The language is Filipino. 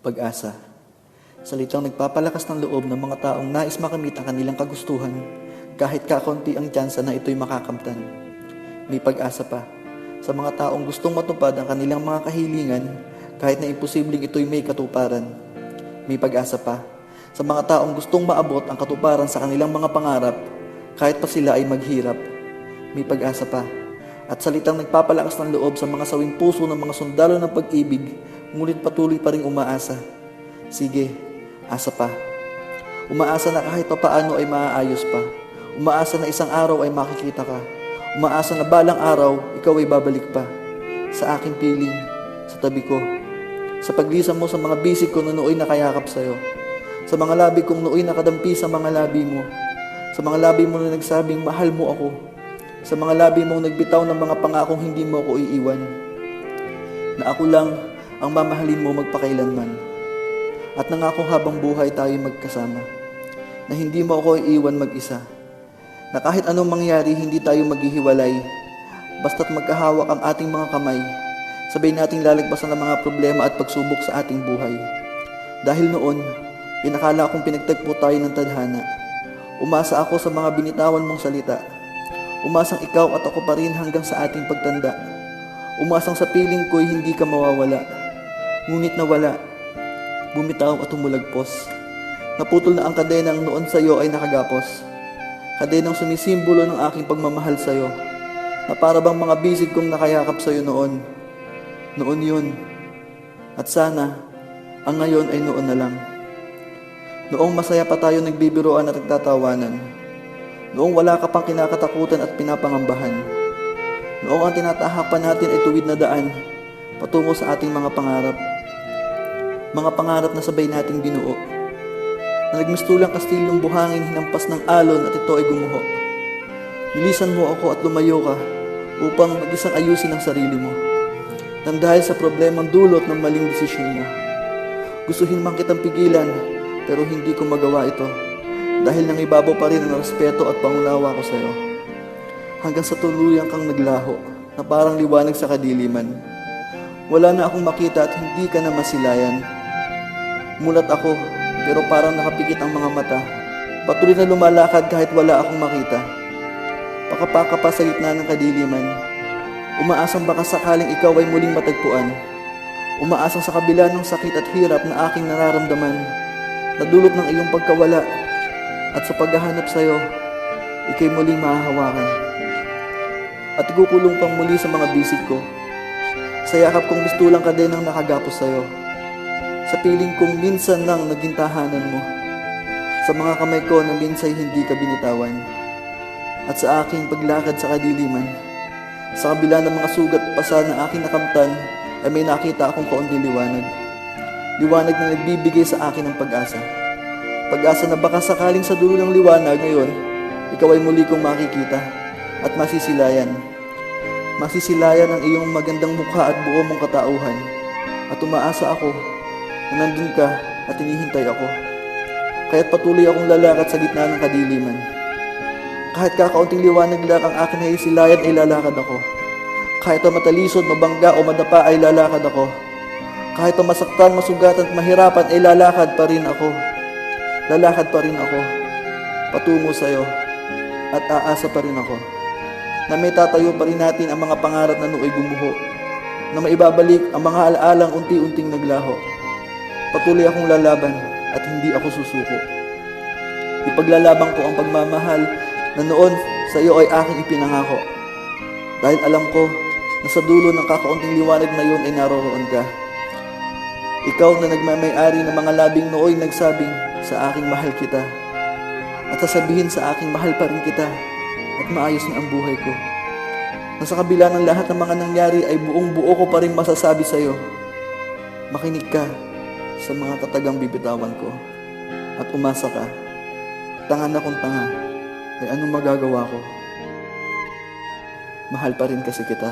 Pag-asa. Salitang nagpapalakas ng loob ng mga taong nais makamit ang kanilang kagustuhan kahit kakaunti ang tsansa na ito'y makakamtan. May pag-asa pa sa mga taong gustong matupad ang kanilang mga kahilingan kahit na imposibleng ito'y may katuparan. May pag-asa pa sa mga taong gustong maabot ang katuparan sa kanilang mga pangarap kahit pa sila ay maghirap. May pag-asa pa at salitang nagpapalakas ng loob sa mga sawing puso ng mga sundalo ng pag-ibig, ngunit patuloy pa rin umaasa. Sige, asa pa. Umaasa na kahit papaano ay maaayos pa. Umaasa na isang araw ay makikita ka. Umaasa na balang araw, ikaw ay babalik pa. Sa aking piling, sa tabi ko. Sa paglisan mo sa mga bisig ko na nooy nakayakap sa'yo. Sa mga labi kong nooy nakadampi sa mga labi mo. Sa mga labi mo na nagsabing mahal mo ako. Sa mga labi mong nagbitaw ng mga pangakong hindi mo ako iiwan. Na ako lang ang mamahalin mo magpakailanman. At nangako habang buhay tayo magkasama. Na hindi mo ako iiwan mag-isa. Na kahit anong mangyari, hindi tayo maghihiwalay. Basta't magkahawak ang ating mga kamay. Sabay nating lalagpasan ang mga problema at pagsubok sa ating buhay. Dahil noon, pinakala akong pinagtagpo tayo ng tadhana. Umasa ako sa mga binitawan mong salita. Umasang ikaw at ako pa rin hanggang sa ating pagtanda. Umasang sa piling ko'y hindi ka mawawala. Ngunit nawala. Bumitaw at humulagpos. Naputol na ang kadenang noon sa iyo ay nakagapos. Kadenang sumisimbolo ng aking pagmamahal sa iyo. Na para bang mga bisig kong nakayakap sa iyo noon. Noon yun. At sana, ang ngayon ay noon na lang. Noong masaya pa tayo nagbibiroan at nagtatawanan. Noong wala ka pang kinakatakutan at pinapangambahan. Noong ang tinatahapan natin ay tuwid na daan patungo sa ating mga pangarap. Mga pangarap na sabay nating binuo. Na nagmistulang kastilyong buhangin hinampas ng alon at ito ay gumuho. Bilisan mo ako at lumayo ka upang mag-isang ayusin ang sarili mo. Nang dahil sa problemang dulot ng maling desisyon mo. Gustuhin man kitang pigilan pero hindi ko magawa ito dahil nang ibabaw pa rin ang respeto at pangunawa ko sa iyo. Hanggang sa tuluyang kang naglaho na parang liwanag sa kadiliman. Wala na akong makita at hindi ka na masilayan. Mulat ako pero parang nakapikit ang mga mata. Patuloy na lumalakad kahit wala akong makita. Pakapaka pa sa gitna ng kadiliman. Umaasang baka sakaling ikaw ay muling matagpuan. Umaasang sa kabila ng sakit at hirap na aking nararamdaman na dulot ng iyong pagkawala at sa paghahanap sa iyo, ikay muling mahahawakan. At ikukulong kang muli sa mga bisig ko. Sa yakap kong mistulang ka din ang nakagapos sa iyo. Sa piling kong minsan nang naging tahanan mo. Sa mga kamay ko na minsay hindi ka binitawan. At sa aking paglakad sa kadiliman, sa kabila ng mga sugat at pasa na aking nakamtan, ay may nakita akong kaunting liwanag. Liwanag na nagbibigay sa akin ng pag-asa. Pag-asa na baka sakaling sa dulo ng liwanag ngayon, ikaw ay muli kong makikita at masisilayan. Masisilayan ang iyong magandang mukha at buo mong katauhan. At umaasa ako na nandun ka at hinihintay ako. Kaya't patuloy akong lalakad sa gitna ng kadiliman. Kahit kakaunting liwanag lang ang aking nahisilayan ay lalakad ako. Kahit ang matalisod, mabangga o madapa ay lalakad ako. Kahit ang masaktan, masugatan at mahirapan ay lalakad pa rin ako. Lalakad pa rin ako. Patungo sa iyo. At aasa pa rin ako. Na may tatayo pa rin natin ang mga pangarap na nooy gumuho. Na maibabalik ang mga alaalang unti-unting naglaho. Patuloy akong lalaban at hindi ako susuko. Ipaglalaban ko ang pagmamahal na noon sa iyo ay aking ipinangako. Dahil alam ko na sa dulo ng kakaunting liwanag na yun ay naroroon ka. Ikaw na nagmamay-ari ng mga labing nooy nagsabing sa aking mahal kita. At sasabihin sa aking mahal pa rin kita at maayos na ang buhay ko. Na sa kabila ng lahat ng mga nangyari ay buong buo ko pa rin masasabi sa iyo. Makinig ka sa mga katagang bibitawan ko at umasa ka. Tanga na kung tanga, ay anong magagawa ko? Mahal pa rin kasi kita.